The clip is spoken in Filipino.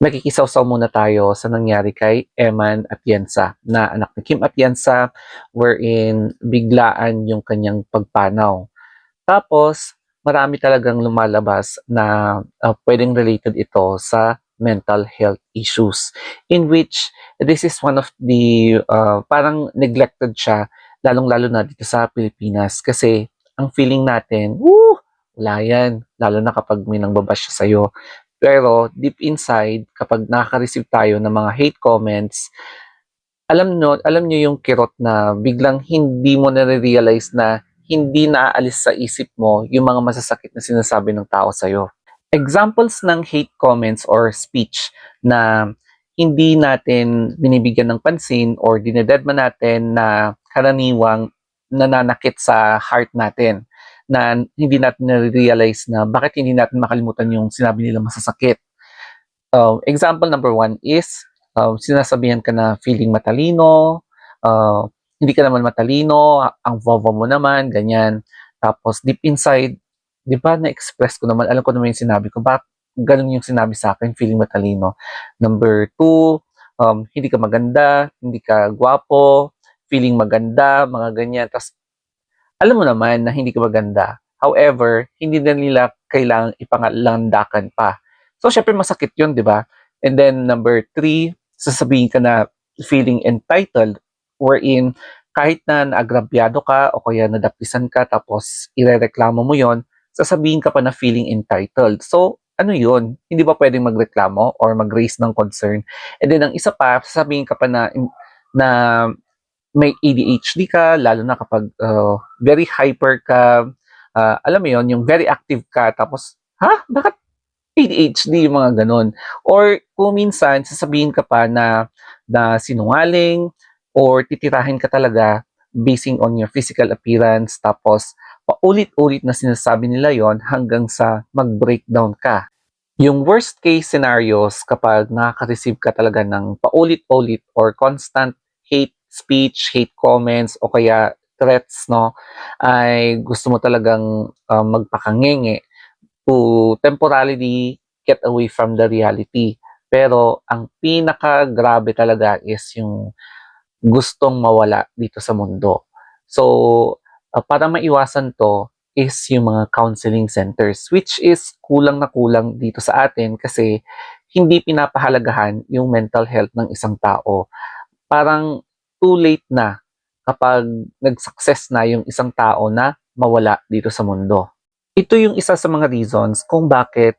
Makikisaw-saw muna tayo sa nangyari kay Eman Atienza na anak ni Kim Atienza wherein biglaan yung kanyang pagpanaw. Tapos, marami talagang lumalabas na uh, pwedeng related ito sa mental health issues in which this is one of the uh, parang neglected siya lalong-lalo na dito sa Pilipinas kasi ang feeling natin, woo, wala yan, lalo na kapag may nangbabash siya sa'yo. Pero deep inside, kapag nakaka-receive tayo ng mga hate comments, alam nyo, alam nyo yung kirot na biglang hindi mo na-realize na hindi naaalis sa isip mo yung mga masasakit na sinasabi ng tao sa'yo. Examples ng hate comments or speech na hindi natin binibigyan ng pansin or dinededma natin na karaniwang nananakit sa heart natin na hindi natin na-realize na bakit hindi natin makalimutan yung sinabi nila masasakit. Uh, example number one is uh, sinasabihan ka na feeling matalino, uh, hindi ka naman matalino, ang vovo mo naman, ganyan. Tapos deep inside, di ba na-express ko naman, alam ko naman yung sinabi ko, bakit ganun yung sinabi sa akin, feeling matalino. Number two, um, hindi ka maganda, hindi ka gwapo, feeling maganda, mga ganyan. Tapos, alam mo naman na hindi ka maganda. However, hindi na nila kailangang ipangalandakan pa. So, syempre masakit yun, di ba? And then, number three, sasabihin ka na feeling entitled, wherein kahit na naagrabyado ka o kaya nadapisan ka tapos irereklamo mo yon sasabihin ka pa na feeling entitled. So, ano yun? Hindi ba pwedeng magreklamo or mag-raise ng concern? And then, ang isa pa, sasabihin ka pa na, na may ADHD ka, lalo na kapag uh, very hyper ka, uh, alam mo yon yung very active ka, tapos, ha? Bakit ADHD yung mga ganun? Or kung minsan, sasabihin ka pa na, na sinungaling, or titirahin ka talaga basing on your physical appearance, tapos paulit-ulit na sinasabi nila yon hanggang sa mag-breakdown ka. Yung worst case scenarios kapag nakaka-receive ka talaga ng paulit-ulit or constant hate speech, hate comments, o kaya threats, no, ay gusto mo talagang uh, magpakangenge to temporarily get away from the reality. Pero ang pinaka-grabe talaga is yung gustong mawala dito sa mundo. So, uh, para maiwasan to is yung mga counseling centers which is kulang na kulang dito sa atin kasi hindi pinapahalagahan yung mental health ng isang tao. Parang too late na kapag nag-success na yung isang tao na mawala dito sa mundo. Ito yung isa sa mga reasons kung bakit